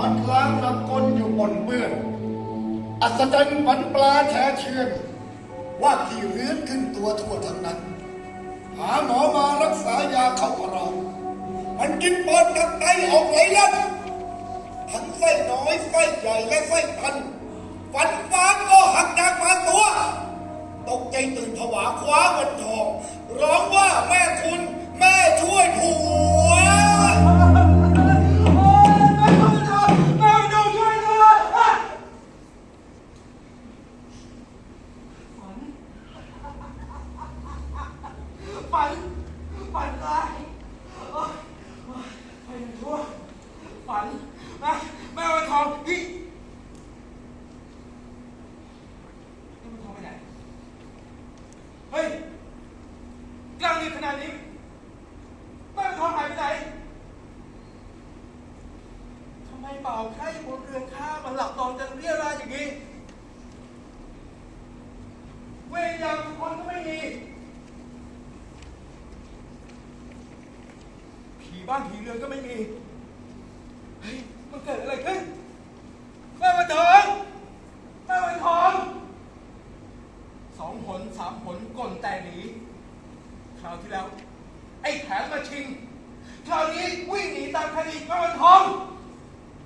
อนกลางนักกลอยู่บนเบื้องอัศจรรย์ฝันปลาแช่เชือนว่าที่เรื้อนขึ้นตัวทั่วทั้งนั้น หาหมอมารักษายาเข้ากับเรามันกินปอดกับไตออกไหลลับทั้งไส้น้อยไส้ใหญ่และไส้ตันฟันฟ้างก็หักจากบาตัว ตกใจตื่นผวาคว้าเงินทอง ร้องว่าแม่คุณ แม่ช่วยผัว ฝันฝันร้ายโอ๊ยโอ๊ยไปยังชั่วฝันแม่แม่วันทองพี่แม่วันทองไปไหน เฮ้ยกลางดึกขนาดนี้แม่วันทองหายไปไหนทำไมเป่าไข้บนเรือนข้ามันหลับนอนกันเรียราดอย่างนี้ เว รยามทุกคนก็ไม่มี ผีบ้านผีเรือนก็ไม่มี เฮ้ย มันเกิดอะไรขึ้น แม่วันทองแม่วันทอง สองผลสามผลก่นแต่หนี คราวที่แล้ว ไอ้แผนมาชิง คราวนี้วิ่งหนีตามคดีแม่วันทอง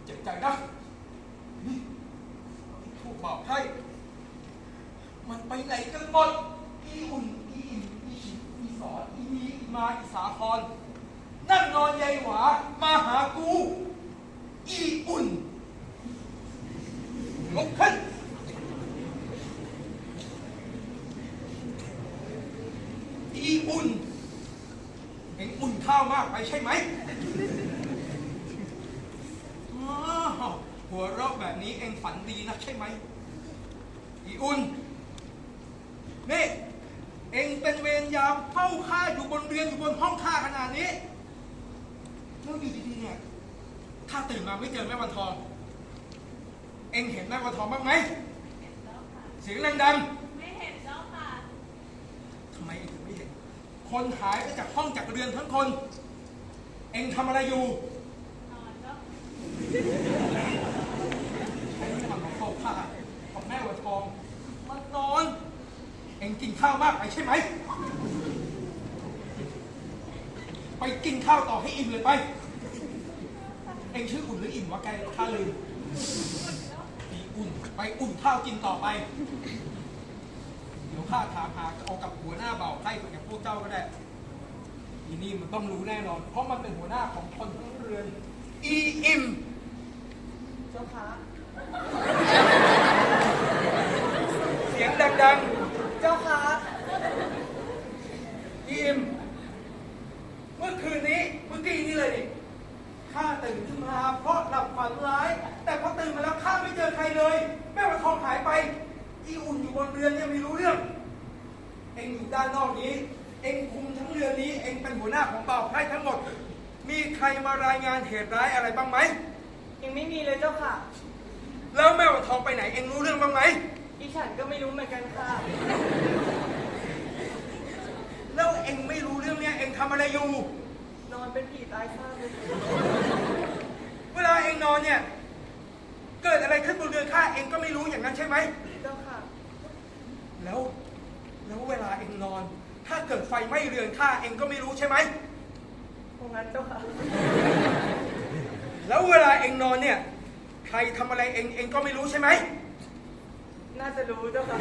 เจ็บใจนะนี่ถูกบอกให้ มันไปไหนกันหมด อีอุ่น อีอิ่มอีฉิบอีสอนอี มาอีสาคร นั่งนอนใยหวา มาหากู อีอุ่นลุกขึ้นอีอุ่นเอ็งอุ่นข้าวมากไปใช่ไหมหัวเราะแบบนี้เอ็งฝันดีนะใช่ไหมอีอุ่นนี่ เอ็งเป็นเวรยามเฝ้าข้าอยู่บนเรือนอยู่บนห้องข้าขนาดนี้แล้วอยู่ดีๆเนี่ยข้าตื่นมาไม่เจอแม่วันทอง เอ็งเห็นแม่วันทองบ้างไหมเห็นแล้วค่ะเสียงดังไม่เห็นเจ้าค่ะ ๆทำไมเอ็งถึงไม่เห็น คนหายไปจากห้องจากเรือนทั้งคน เอ็งทำอะไรอยู่นอนเจ้าไอ้ที่มันมาเข้าข้ากับแม่วันทองมันนอน เอ็งกินข้าวมากไปใช่ไหม ไปกินข้าวต่อให้อิ่มเลยไป เอ็งชื่ออุ่นหรืออิ่มวะแกข้าลืมอีอุ่นไปอุ่นข้าวกินต่อไป เดี๋ยวข้าถามหาเอากับหัวหน้าเบาไพ่กับพวกเจ้าก็ได้อีนี่มันต้องรู้แน่นอน เพราะมันเป็นหัวหน้าของคนทั้งเรือน อีอิ่มเจ้าคะเสียงดังเจ้าคะ ๆ อีอิ่ม เมื่อคืนนี้ เมื่อกี้นี่เลยนี่ข้าตื่นขึ้นมาเพราะหลับ ฝันร้าย แต่พอตื่นมาแล้วข้าไม่เจอใครเลย แม่วันทองหายไป อีอุ่นอยู่บนเรือนยังไม่รู้เรื่อง เอ็งอยู่ด้านนอกนี้ เอ็งคุมทั้งเรือนนี้ เอ็งเป็นหัวหน้าของเบาไพร่ทั้งหมด มีใครมารายงานเหตุร้ายอะไรบ้างไหม ยังไม่มีเลยเจ้าค่ะ แล้วแม่วันทองไปไหน เอ็งรู้เรื่องบ้างไหมอีฉันก็ไม่รู้เหมือนกันค่ะ แล้วเอ็งไม่รู้เรื่องเนี้ยเอ็งทำอะไรอยู่ นอนเป็นผีตายซากเลย เวลาเอ็งนอนเนี่ย เกิดอะไรขึ้นบนเรือนข้าเอ็งก็ไม่รู้อย่างนั้นใช่ไหม เจ้าค่ะ แล้วแล้วเวลาเอ็งนอน ถ้าเกิดไฟไหม้เรือนข้าเอ็งก็ไม่รู้ใช่ไหม คงงั้นเจ้าค่ะ แล้วเวลาเอ็งนอนเนี่ย ใครทำอะไรเอ็งเอ็งก็ไม่รู้ใช่ไหม น่าจะรู้เจ้าค่ะ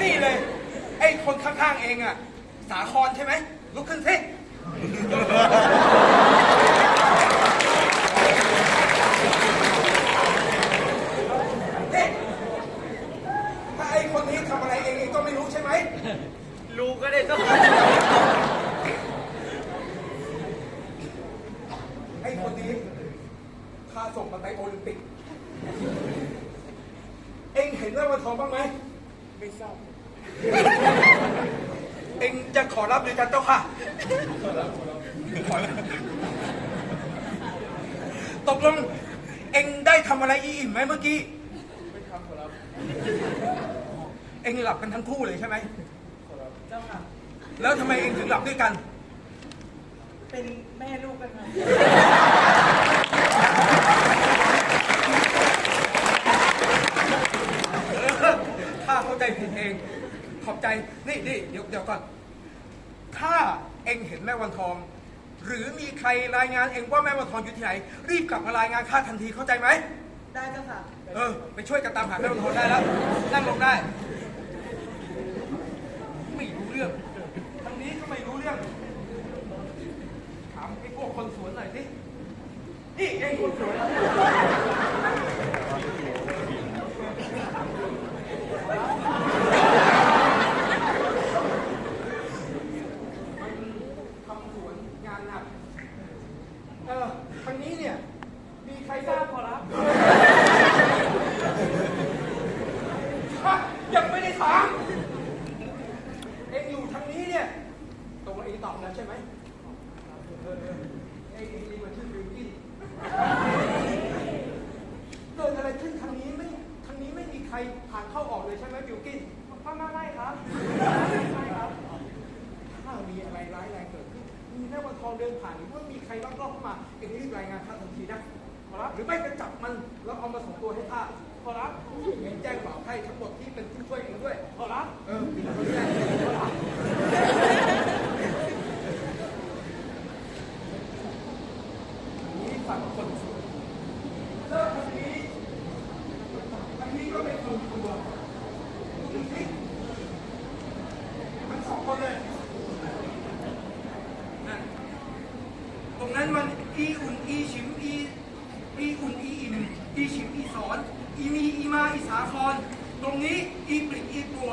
นี่เลย ไอ้คนข้างๆเองอะสาครใช่ไหมลุกขึ้นสิ นี่ถ้าไอ้คนนี้ทำอะไรเองเองก็ไม่รู้ใช่ไหม รู้ก็ได้เจ้าค่ะไอ้คนนี้ข้าส่งมันไปโอลิมปิก เอ็งเห็นแม่วันทองบ้างไหม ไม่ทราบ เอ็งจะขอรับหรือจะเจ้าค่ะขอรับ ตกลงเอ็งได้ทำอะไรอีอิ่มไหมเมื่อกี้ ไม่ทำขรับเอ็งหลับกันทั้งคู่เลยใช่ไหมขรับจ้าค่ะ แล้วทำไมเอ็งถึงหลับด้วยกัน เป็นแม่ลูกกันมาข้าเข้าใจผิดเอง ขอบใจ นี่นี่เดี๋ยวเดี๋ยวก่อนถ้า ค่ะทอง หรือมีใครรายงานเองว่าแม่วันทองอยู่ที่ไหน รีบกลับมารายงานข้าทันทีเข้าใจไหม ได้เจ้าค่ะ เออ ไปช่วยกันตามหาแม่วันทองได้แล้ว นั่งลงได้ ไม่รู้เรื่องทางนี้ก็ไม่รู้เรื่อง ถามไอ้พวกคนสวนหน่อยสินี่เองคนสวนมันทำสวนงานหนัก เออทางนี้เนี่ย มีใครทราบพอรับ ฮะยังไม่ได้ถาม เอ็งอยู่ทางนี้เนี่ยตรงเอ็งตอบ แล้วใช่ไหมเออเออเอ็งเอ็งนี่มันชื่อบิวกินเกิดอะไรขึ้นทางนี้ไม่ทางนี้ไม่มีใครผ่านเข้าออกเลยใช่ไหมบิวกินไม่ไม่ไม่ครับไม่ครับถ้ามีอะไรร้ายแรงเกิดขึ้นมีแม่วันทองเดินผ่านหรือว่ามีใครลักลอบเข้ามาเอ็งรีบรายงานข้าทันทีนะขอรับหรือไม่ก็จับมันแล้วเอามาส่งตัวให้ข้าขอรับเอ็งแจ้งบ่าวให้ทั้งหมดที่เป็นผู้ช่วยเองด้วยขอรับเออมีคนแจ้งขอรับนี่ ฝั่งคนสวยเลิกคนนี้อันนี้ก็เป็นคนตัวดูสิทั้งสองคนเลยนั่นตรงนั้นมันอีอุ่นอีฉิมอีอีอุ่นอีอิ่มอีฉิมอีสอนอีมีอีมาอีสาคร ตรงนี้อีปลิกอีปัว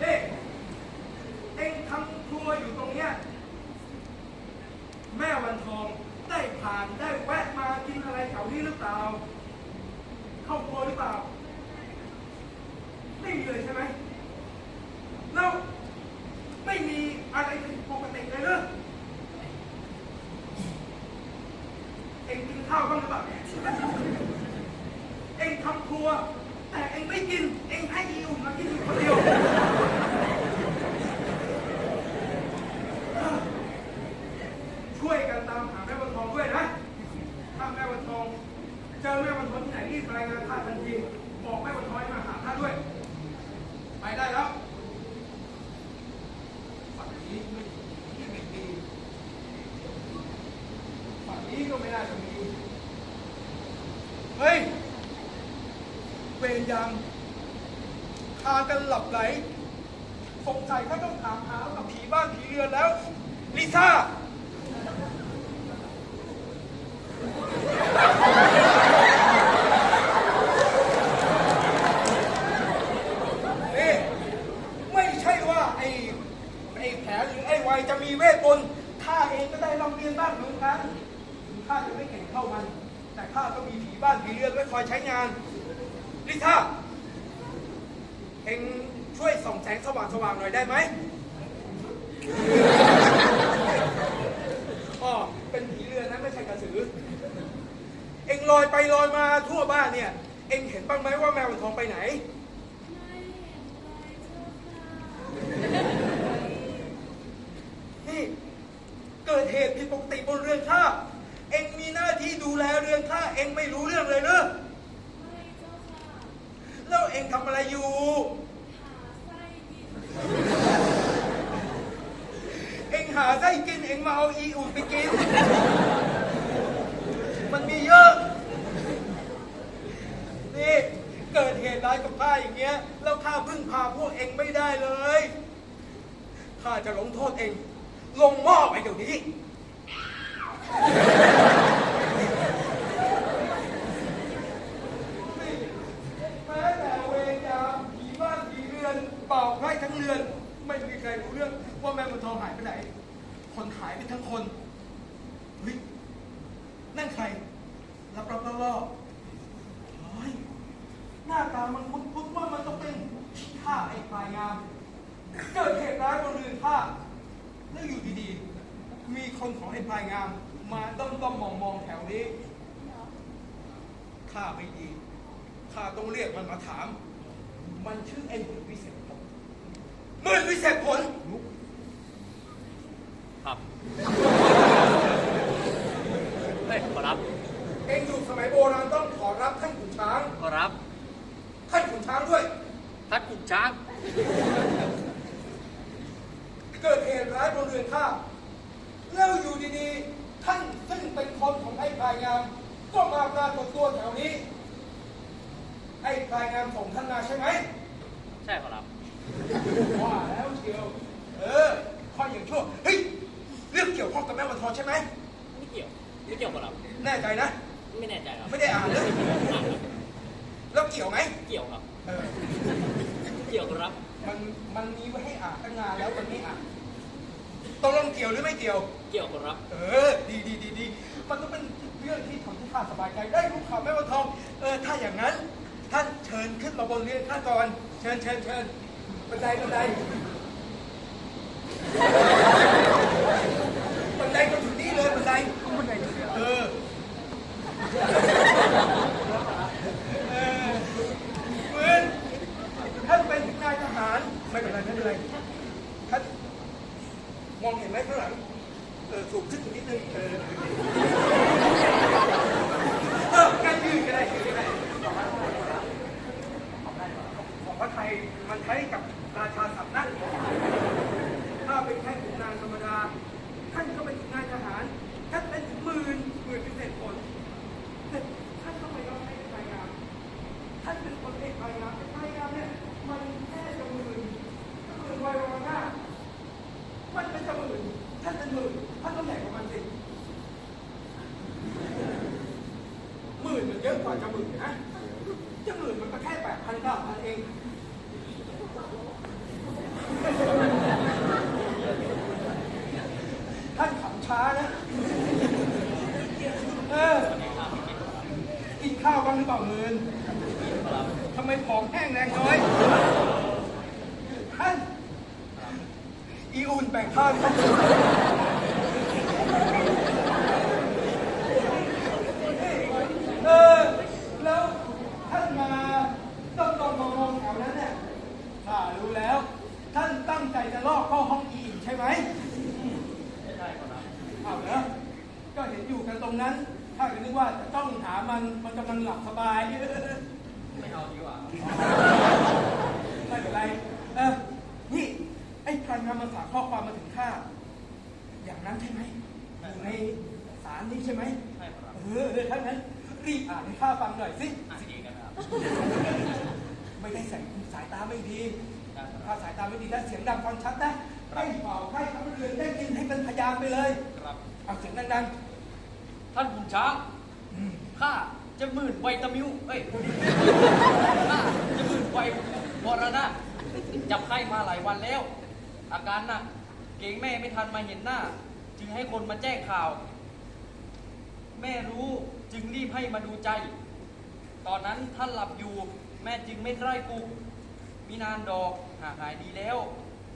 เอ๊ะเอ็งทำครัวอยู่ตรงเนี้ยแม่วันทองได้ ผ่านได้แวะมากินอะไรแถวนี้หรือเปล่า เข้าครัวหรือเปล่า ไม่มีเลยใช่ไหมแล้วไม่มีอะไรผิดปกติเลยหรือเองกินข้าวบ้างหรือเปล่า เองทำครัว แต่เอ็งไม่กิน เอ็งให้อีอุ่นมากินอยู่คนเดียว ช่วยกันตามหาแม่วันทองด้วยนะ ถ้าแม่วันทอง เจอแม่วันทองที่ไหนรีบรายงานข้าทันทีบอกแม่วันทองให้มาหาข้าด้วย ไปได้แล้วฝั่งนี้ไม่ไม่ดีฝั่งนี้ก็ไม่น่าจะมีเฮ้ยเวรยามพากันหลับไหลสงสัยเขาต้องถามหากับผีบ้านผีเรือนแล้วลิซ่า นี่ไม่ใช่ว่าไอ้ไอ้แผลหรือไอ้วัยจะมีเวทมนต์ข้าเองก็ได้ลองเรียนบ้างเหมือนกันถึงข้าจะไม่เก่งเท่ามัน แต่ข้าก็มีผีบ้านผีเรือนไว้ คอยใช้งาน ลิซ่าเองช่วยส่องแสงสว่างสว่างๆหน่อยได้ไหมอ๋อเป็นผีเรือนนะไม่ใช่กระสือ เองลอยไปลอยมาทั่วบ้านเนี่ย เองเห็นบ้างไหมว่าแมวมันทองไปไหนไม่เห็นเลยเจ้าค่ะนี่ เกิดเหตุผิดปกติบนเรือนข้าเอ็งมีหน้าที่ดูแลเรือนข้าเอ็งไม่รู้เรื่องเลยเหรอไม่เจ้าค่ะ แล้วเอ็งทำอะไรอยู่ เอ็งหาไส้กิน เอ็งมาเอาอีอุ่นไปกิน มันมีเยอะ นี่ เกิดเหตุร้ายกับข้าอย่างเงี้ย แล้วข้าพึ่งพาพวกเอ็งไม่ได้เลย ข้าจะลงโทษเอ็งลงหม้อไปเดี๋ยวนี้ แม้แต่เวรยามผีบ้านผีเรือนเป่าไพร่ทั้งเรือน ไม่มีใครรู้เรื่อง ว่าแม่มันทองหายไปไหน คนหายไปทั้งคนเฮ้ยนั่นใครรับรับล่อล่อเฮ้ยหน้าตามันคุ้นๆว่ามันต้องเป็นข้าไอ้ปลายงามเกิดเหตุร้ายบนเรือข้าแล้วอยู่ดีๆ มีคนของไอ้พลายงาม มาด้อมด้มมองมองๆแถวนี้ข้าไม่ดีข้าต้องเรียกมันมาถาม มันชื่อไอ้หมื่นวิเศษผลหมื่นวิเศษผล ครับ เฮ้ยขอรับ เองอยู่สมัยโบราณต้องขอรับท่านขุนช้าง ขอรับ ท่านขุนช้างด้วย ท่านขุนช้าง ร้ายบนเรือนข้าแล้วอยู่ดีๆ ท่านซึ่งเป็นคนขอ งไอ้พลายงามก็มาปรากฏตัวแถวนี้ ไอ้พลายงามส่งท่านมาใช่ไหม ใช่ขอรับ ว่าแล้วเชียว เออข้ออย่างชั่ว เฮ้ย เรื่องเกี่ยวข้องกับแม่วันทองใช่ไหม ไม่เกี่ยว ไม่เกี่ยวขอรับแน่ใจนะ ไม่แน่ใจครับ ไม่ได้อ่านเลยแล้วเกี่ยวไหม เกี่ยวครับ เออ เกี่ยวครับ มัน มันมีไว้ให้อ่านตั้งนานแล้วมันไม่อ่านตกลงเกี่ยวหรือไม่เกี่ยว เกี่ยวครับ เออ ดีดีดีดีมันต้องเป็น เรื่องที่ทำให้ข้าสบายใจได้รู้ข่าวแม่วันทอง เออถ้าอย่างนั้น ท่านเชิญขึ้นมาบนเรือนข้าก่อนเชิญเชิญเชิญบันไดบันไดบันไดก็ถึงนี่เลยบันไดบันไดเออเออเพื่อนท่านเป็นนายทหารไม่เป็นไรไม่เป็นไรท่านมองเห็นไหมข้างหลังเออสูงขึ้นนิดนึงเอออการยืนก็ได้ยืนก็ได้ของพระไทย มันใช้กับราชาสำนักถ้าเป็นแค่ขุนนางธรรมดา ท่านก็เป็นขุนนางทหารท่านเป็นหมื่นหมื่นพิเศษคนแต่ท่านต้องไปยอมให้ไทยงาม ท่านเป็นคนเอกไทยงามแต่ไทยงามเนี่ย มันแค่จะหมื่นหมื่นวัยวันหน้า มันเป็นจะหมื่น ท่านเป็นหมื่น ท่านต้องใหญ่กว่ามันสิ หมื่นมันเยอะกว่าจะหมื่นนะจะหมื่นมันก็แค่แปดพันเก้าพันเอง ท่านขำช้านะ เออ กินข้าวบ้าง หรือเปล่าหมื่นทำไมผอมแห้งแรงน้อยท่านอีอุ่นแบ่งข้าวครับเออแล้วท่านมาต้องต้องมามองแถวนั้นเนี่ยข้ารู้แล้ว ท่านตั้งใจจะลอกเข้าห้องอีอิ่มใช่ไหมใช่ขอรับเอาเหรอก็เห็นอยู่กันตรงนั้น ถ้าก็นึกว่าจะต้องหามันมันกำลังหลับสบาย ไม่เอาดีกว่าไม่เป็นไร เออ นี่ ไอ้พันธมาฝากข้อความมาถึงข้า อย่างนั้นใช่ไหมอยู่ในสารนี้ใช่ไหมใช่ขอรับ เออถ้างั้นรีบอ่านให้ข้าฟังหน่อยสิ อ่านเองกันะครับ ไม่ได้ใส่สายตาไม่ดี ถ้าสายตาไม่ดีแล้วเสียงดังฟังชัดนะให้เป่าให้ทั้งเรือนได้ยินให้เป็นพยานไปเลย ครับ เอาเสียงดังๆ ท่านขุนช้างข้าจะหมื่นไวตามิวเอ้ยข้าจะหมื่นไววรณะจับไข้มาหลายวันแล้ว อาการหนักเก่งแม่ไม่ทันมาเห็นหน้า จึงให้คนมาแจ้งข่าว แม่รู้จึงรีบให้มาดูใจ ตอนนั้นท่านหลับอยู่ แม่จึงไม่ได้ปลุกมีนานดอกหากหายดีแล้ว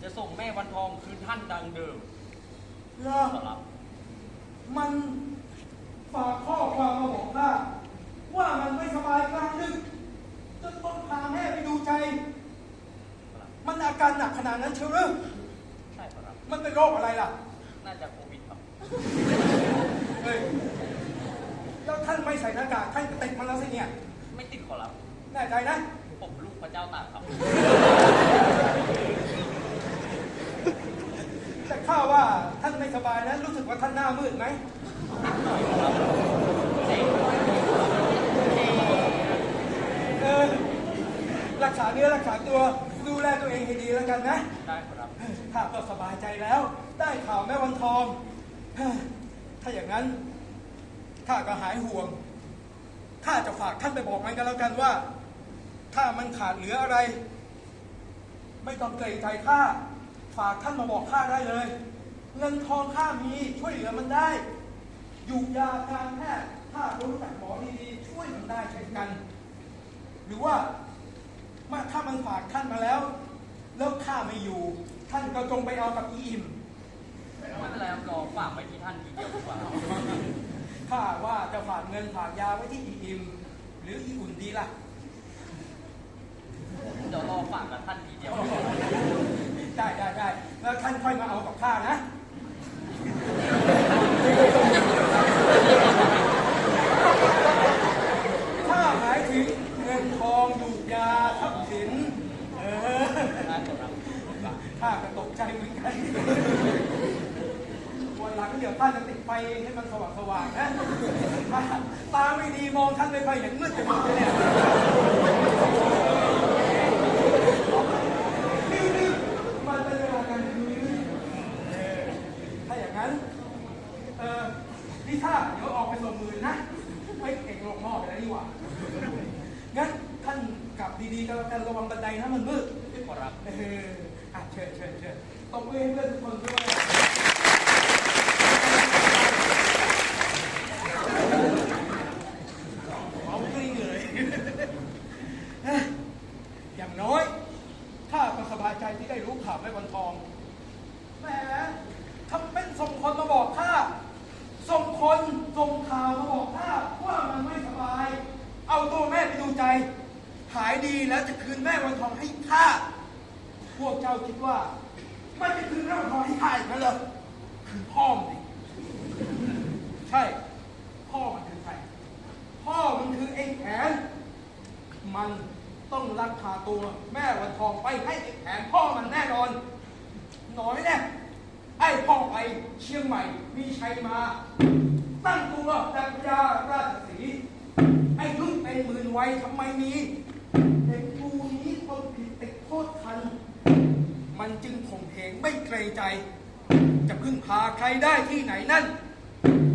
จะส่งแม่วันทองคืนท่านดังเดิม เหรอขอรับมัน ฝากข้อความมาบอกข้าว่ามันไม่สบายกลางดึกจนต้องพาแม่ไปดูใจ มันอาการหนักขนาดนั้นเชียวหรือใช่ขอรับ มันเป็นโรคอะไรล่ะ น่าจะโควิดครับ เฮ้ย แล้วท่านไม่ใส่หน้ากากท่านก็ติดมันแล้วสิเนี่ย ไม่ติดขอรับ แน่ใจนะ ผมลูกพระเจ้าตากครับ แต่ข้าว่าท่านไม่สบายนะ รู้สึกว่าท่านหน้ามืดไหม เออรักษาเนื้อรักษาตัวดูแลตัวเองให้ดีแล้วกันนะ ได้ขอรับข้าก็สบายใจแล้ว ได้ข่าวแม่วันทองเฮ้ยถ้าอย่างนั้นข้าก็หายห่วงข้าจะฝากท่านไปบอกมันกันแล้วกันว่า ถ้ามันขาดเหลืออะไร ไม่ต้องเกรงใจข้าฝากท่านมาบอกข้าได้เลย เงินทองข้ามีช่วยเหลือมันได้ อยู่ยาการแพทย์ถ้ารู้จักหมอดีๆช่วยมันได้เช่นกัน หรือว่ามาถ้ามันฝากท่านมาแล้ว แล้วข้าไม่อยู่ ท่านก็จงไปเอากับอีอิมไม่เป็นไรครับรอฝากไว้ที่ท่านทีเดียวดีกว่าครับข้าว่าจะฝากเงินฝากยาไว้ที่อีอิม หรืออีอุ่นดีล่ะเดี๋ยวรอฝากกับท่านทีเดียวได้ได้ได้แล้วท่านค่อยมาเอากับข้านะ ยาทับถินเออข้าก็ตกใจเหมือนกันวันหลังเดี๋ยวข้าจะติดไฟให้มันสว่างสว่างนะตาไม่ดีมองท่านไม่ค่อย่างนมืดจะหมดเลยเนี่ย เชิญตบมือให้เพื่อนทุกคนด้วยเอากลิ้งเลย อย่างน้อยข้าก็สบายใจที่ได้รู้ข่าวแม่วันทอง แหมทำเป็นส่งคนมาบอกข้า ส่งคนส่งข่าวมาบอกข้าว่ามันไม่สบาย เอาตัวแม่ไปดูใจ หายดีแล้วจะคืนแม่วันทองให้ข้า พวกเจ้าคิดว่า มันจะคืนแม่วันทองให้ข้าอีกนั่นเหรอคือพ่อมันดิ ใช่ พ่อมันคือใคร พ่อมันคือไอ้แผน มันต้องลักพาตัวแม่วันทองไปให้ไอ้แผนพ่อมันแน่นอน น้อยแน่ไอ้พ่อไปเชียงใหม่มีชัยมา ตั้งตัวดักยาราชสีไอ้ลูกเป็นหมื่นวัยทำไมมีเด็กกูนี้คนผิดติดโทษทัน มันจึงข่มเหงไม่เกรงใจ จะพึ่งพาใครได้ที่ไหนนั่น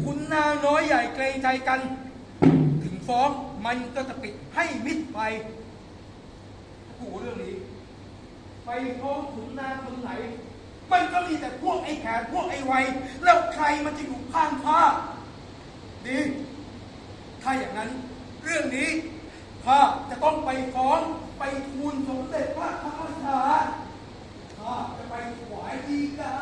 คุณนาน้อยใหญ่เกรงใจกัน ถึงฟ้องมันก็จะปิดให้มิดไปกูเรื่องนี้ ไปฟ้องขุนนางคนไหน มันก็มีแต่พวกไอ้แขนพวกไอ้ไวแล้วใครมันจะอยู่ข้างข้าดีถ้าอย่างนั้น เรื่องนี้ข้าจะต้องไปฟ้องไปทูลสมเด็จพระธรรมชาข้าจะไปถวายดีกา